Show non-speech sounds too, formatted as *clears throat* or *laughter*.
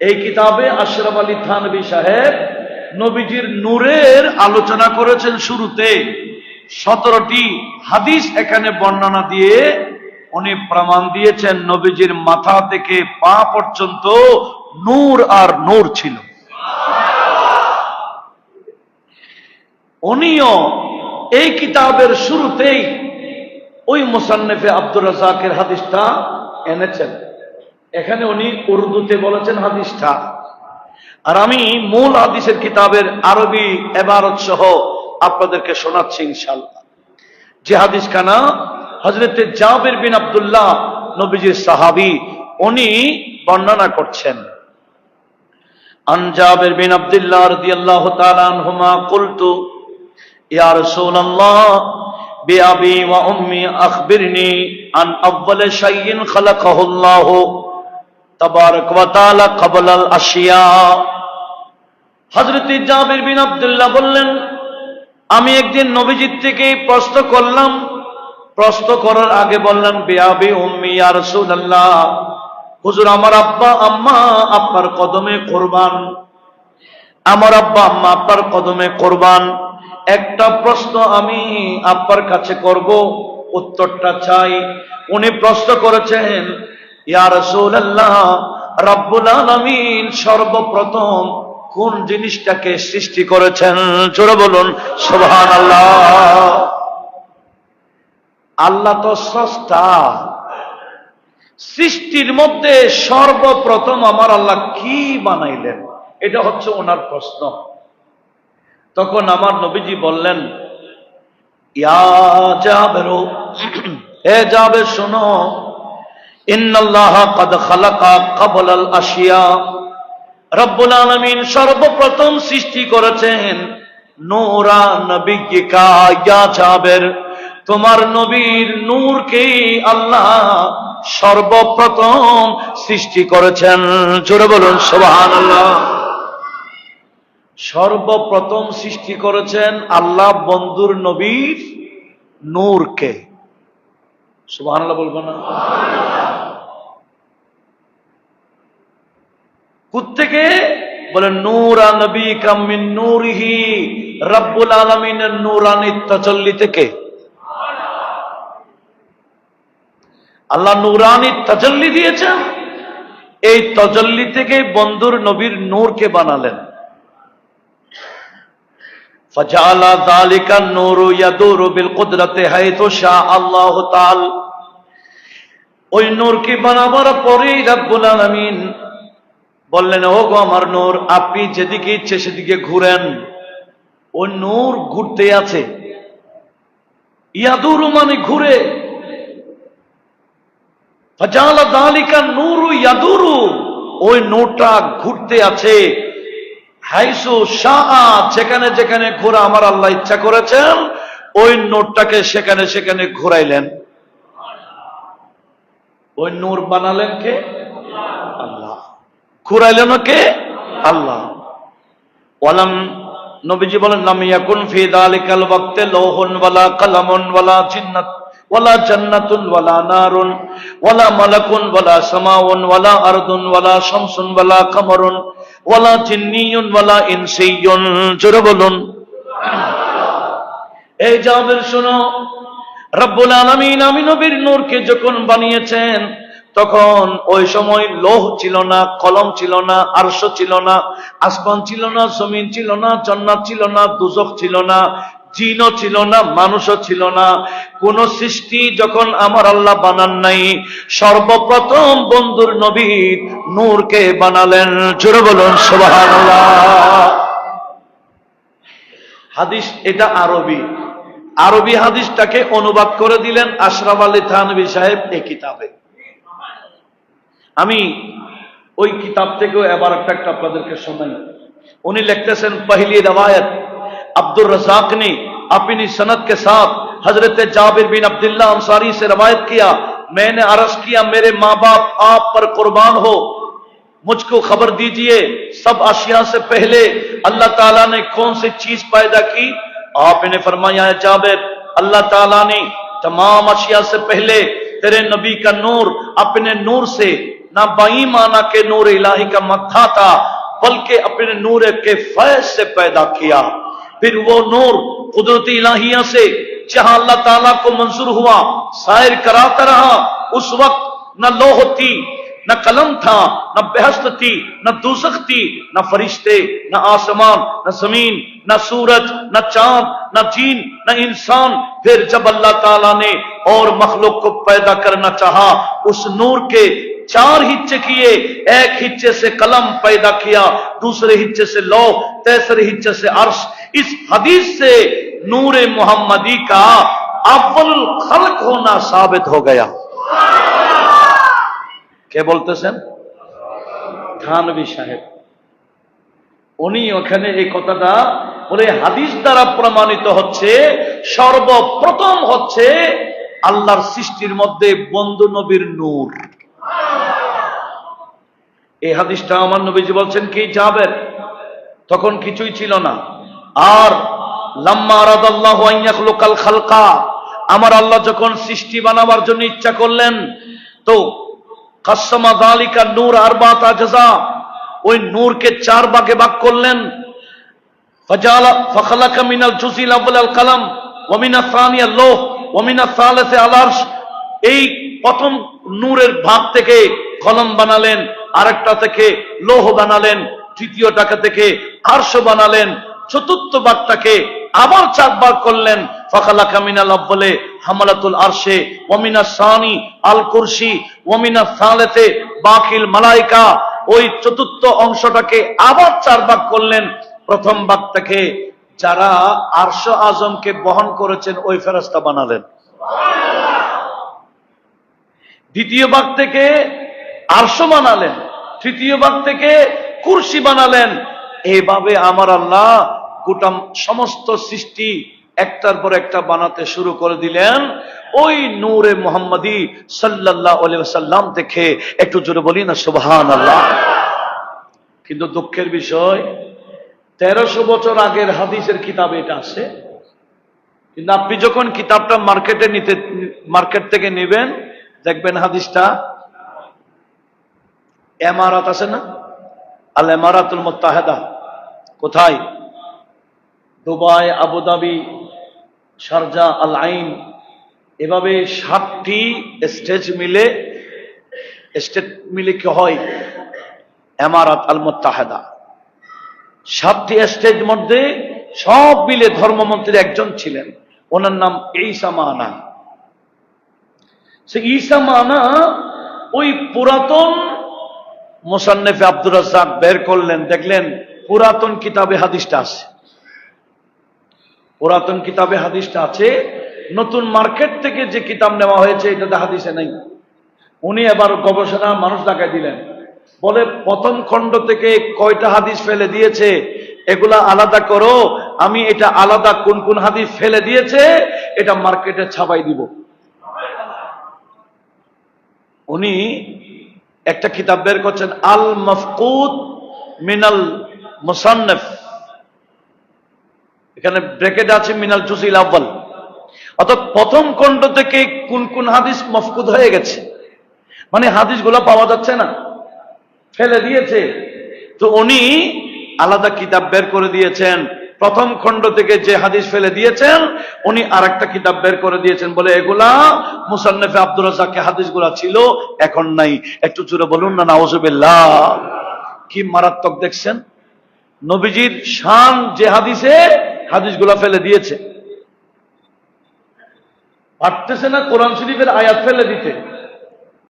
এই কিতাবে আশরাফ আলী থানবী সাহেব নবীজির নূরের আলোচনা করেছেন শুরুতে। সতেরোটি হাদিস এখানে বর্ণনা দিয়ে উনি প্রমাণ দিয়েছেন নবীজির মাথা থেকে পা পর্যন্ত নূর আর নূর ছিল। উনিও এই কিতাবের শুরুতেই ওই মোসান্নেফে আব্দুর রাজাকের হাদিসটা এনেছেন। এখানে উনি উর্দুতে বলেছেন হাদিসটা আর আমি মূল হাদিসের কিতাবের আরবি এবারত সহ আপনাদেরকে শোনাচ্ছি ইনশাল্লাহ যে হাদিস খানা হজরতে জাবের বিন আব্দুল্লাহ নবীজির সাহাবি উনি বর্ণনা করছেন عن جابر بن عبد الله رضي الله تعالى عنهما قلت يا رسول الله بأبي وأمي أخبرني عن أول شيء خلقه الله তবরক জাবির বিন আবদুল্লাহ বললেন, আমি একদিন নবীজিত থেকে প্রশ্ন করলাম। প্রশ্ন করার আগে বললেন, বেআবি উম্মি আর হুজুর আমার আব্বা, আম্মা আপনার কদমে কোরবান। আমার আব্বা, আম্মা আপনার কদমে কোরবান। একটা প্রশ্ন আমি আপনার কাছে করব, উত্তরটা চাই। উনি প্রশ্ন করেছেন সর্বপ্রথম কোন জিনিসটাকে সৃষ্টি করেছেন? জোরে বলুন, সুবহানাল্লাহ। আল্লাহ আল্লাহ তো স্রষ্টা। সৃষ্টির মধ্যে সর্বপ্রথম আমার আল্লাহ কি বানাইলেন? এটা হচ্ছে ওনার প্রশ্ন। তখন আমার নবীজি বললেন, ইয়া জাবেরু, *clears throat* হে জাবের শোনো সর্বপ্রথম সৃষ্টি করেছেন নূরা নবিকা জাবের। তোমার নবীর নূরকে আল্লাহ সর্বপ্রথম সৃষ্টি করেছেন। জোরে বলুন, সুবহানাল্লাহ। সর্বপ্রথম সৃষ্টি করেছেন আল্লাহ বন্ধুর নবীর নূরকে। সুবহানাল্লাহ বলব না? কুত্তেকে বলে, নূরা নবী কামিন নূরিহি, রব্বুল আলমিনের নূরানি তচল্লি থেকে আল্লাহ নুরানি তজল্লি দিয়েছেন। এই তজল্লি থেকে বন্ধুর নবীর নূরকে বানালেন। ফজালা যালিকা নূরু ইয়াদুরু বিল কুদরাতি হাইতু শা আল্লাহ তাআল। ওই নূরকে বানাবার পরেই রাব্বুল আলামিন বললেন ও গো আমার নূর, আপনি যেদিকে ইচ্ছে সেদিকে ঘুরেন। ওই নূর ঘুরতে আছে। ইয়াদুরু মানে ঘুরে। দালিকা নূরু ইয়াদুরু। ওই নূরটা ঘুরতে আছে। হাইসু শাহ যেখানে যেখানে ঘোরা আমার আল্লাহ ইচ্ছা করেছেন, ওই নোটটাকে সেখানে সেখানে ঘোরাইলেন। ওই নূর বানালেন কে? আল্লাহ। ঘুরাইলেন কে? আল্লাহ। ওয়ালাম নবীজি বলেন, লাম ইয়াকুন কালামুন ওয়ালা জিন্নাত ওয়ালা জান্নাতুন নারুন ওয়ালা মালাকুন ওয়ালা সামাউন ওয়ালা আরদুন ওয়ালা শামসুন ওয়ালা জিন্নিয়ুন ইনসিয়ুন। জোরে বলুন। এই জাবের শোনো, রব্বুল আলামিন আমি নবীর নূরকে যখন বানিয়েছেন তখন ওই সময় লোহ ছিল না, কলম ছিল না, আরশ ছিল না, আসমান ছিল না, জমিন ছিল না, জন্নাত ছিল না, দুজক ছিল না, জিনও ছিল না, মানুষও ছিল না। কোন সৃষ্টি যখন আমার আল্লাহ বানান নাই, সর্বপ্রথম বন্ধুর নবী নূরকে বানালেন। জোরে বলুন হাদিস এটা আরবি। আরবি হাদিসটাকে অনুবাদ করে দিলেন আশরাফ আলী থানবী সাহেব এই কিতাবে। আমি ওই কিতাব থেকেও এবার একটা একটা আপনাদেরকে শোনাই। উনি লিখতেছেন پہلی روایت عبد الرزاق نے اپنی سند کے ساتھ حضرت جابر بن عبداللہ انصاری سے روایت کیا میں نے عرض کیا میرے ماں باپ آپ پر قربان ہو। مجھ کو خبر دیجیے سب اشیاء سے پہلے اللہ تعالیٰ نے کون سی چیز پیدا کی؟ آپ نے فرمایا ہے جابر، اللہ تعالیٰ نے تمام اشیاء سے پہلے تیرے نبی کا نور اپنے نور سے نہ بائی مانا کہ نور الہی کا متھا تھا، بلکہ اپنے نور کے فیض سے پیدا کیا۔ پھر وہ نور قدرتی الہیہ سے، جہاں اللہ تعالیٰ کو منظور ہوا، سائر کراتا رہا، اس وقت نہ لوہ تھی، نہ قلم تھا، نہ بہست تھی، نہ دوسخ تھی، نہ فرشتے، نہ آسمان، نہ زمین، نہ سورج، نہ چاند، نہ جین نہ انسان۔ پھر جب اللہ تعالیٰ نے اور مخلوق کو پیدا کرنا چاہا، اس نور کے चार हिस्से किए एक हिस्से से कलम पैदा किया दूसरे हिस्से से लौ तीसरे हिस्से से अर्श इस हदीस से नूर मोहम्मदी का अव्वल खल्क होना साबित हो गया কে বলতেছেন থানবী সাহেব উনি ওখানে এই কথাটা বলে হাদিস দ্বারা প্রমাণিত হচ্ছে সর্বপ্রথম হচ্ছে আল্লাহর সৃষ্টির মধ্যে বন্ধু নবীর নূর এই হাদিসটা আমার নবীজি বলছেন, কি যাবেন তখন কিছুই ছিল না। আর লাম্মা আরাদাল্লাহ আইয়াখলুকাল খালকা, আমার আল্লাহ যখন সৃষ্টি বানাবার জন্য ইচ্ছা করলেন, তো কাসমা দালিকা নূর আরবাত আজজা ওই নূরকে চার ভাগে ভাগ করলেন। আউয়াল আল কালাম, ওয়া মিনাস সানিয়া লোহ, ওয়া মিনাস সালিসে আল এই প্রথম নূরের ভাগ থেকে কলম বানালেন। আরেকটা থেকে লৌহ বানালেন তৃতীয়টাকে থেকে আরশ বানালেন চতুর্থ ভাগটাকে আবার চার ভাগ করলেন। ফখালা কামিনাল আব্বলে হামালাতুল আরশে ওয়ামিনা সানি আল কুরসি ওয়ামিনা সালেতে বাকিল মালাইকা। ওই চতুর্থ অংশটাকে আবার চার ভাগ করলেন। প্রথম ভাগটাকে যারা আরশ আজমকে বহন করেছেন ওই ফেরস্তা বানালেন। দ্বিতীয় ভাগ থেকে আরশ বানালেন, তৃতীয় ভাগ থেকে কুরসি বানালেন। এভাবে আমার আল্লাহ গোটা সমস্ত সৃষ্টি একটার পর একটা বানাতে শুরু করে দিলেন। ওই নূরে মোহাম্মদী সাল্লাহ সাল্লাম থেকে একটু জোরে বলি না সুবহান আল্লাহ কিন্তু দুঃখের বিষয়, তেরোশো বছর আগের হাদিসের কিতাব এটা আছে। কিন্তু আপনি যখন কিতাবটা মার্কেটে নিতে, মার্কেট থেকে নেবেন, দেখবেন হাদিসটা এমারাত আছে না? আল এমারাতুল মোত্তাহেদা। কোথায়? দুবাই, আবুধাবি, শারজা, আল আইন। এভাবে সাতটি স্টেজ মিলে, স্টেট মিলে কি হয়? এমারাত আল মোত্তাহেদা। সাতটি স্টেজ মধ্যে সব মিলে ধর্মমন্ত্রী একজন ছিলেন। ওনার নাম ঈসা মানা। সে ঈসা মানা ওই পুরাতন মোসান্নেফে আব্দুর রাজ্জাক বের করলেন, দেখলেন পুরাতন কিতাবে হাদিসটা আছে। পুরাতন কিতাবে হাদিসটা আছে। নতুন মার্কেট থেকে যে কিতাব নেওয়া হয়েছে, এটাতে হাদিসে নেই। উনি এবার গবেষণা মানুষ দেখায় দিলেন। বলে, প্রথম খণ্ড থেকে কয়টা হাদিস ফেলে দিয়েছে? এগুলা আলাদা করো। আমি এটা আলাদা কোন কোন হাদিস ফেলে দিয়েছে, এটা মার্কেটে ছাপাই দিব। উনি একটা কিতাব বের করছেন আল মফকুদ মিনাল মুসান্নফ। এখানে ব্রেকেট আছে, মিনাল জুসিল আব্বাল অর্থাৎ প্রথম খণ্ড থেকে কোন কোন হাদিস মফকুদ হয়ে গেছে। মানে হাদিসগুলো পাওয়া যাচ্ছে না। ফেলে দিয়েছে। তো উনি আলাদা কিতাব বের করে দিয়েছেন। প্রথম খণ্ড থেকে যে হাদিস ফেলে দিয়েছেন, উনি আর একটা কিতাব বের করে দিয়েছেন বলে, এগুলা মুসান্নফে আব্দুল রাজাকে হাদিসগুলা ছিল, এখন নাই। একটু চুরে বলুন না নাওজবিল্লাহ কি মারাত্মক দেখছেন? নবীজির শান যে হাদিসে হাদিসগুলা ফেলে দিয়েছে। পারতেছে না কোরআন শরীফের আয়াত ফেলে দিতে।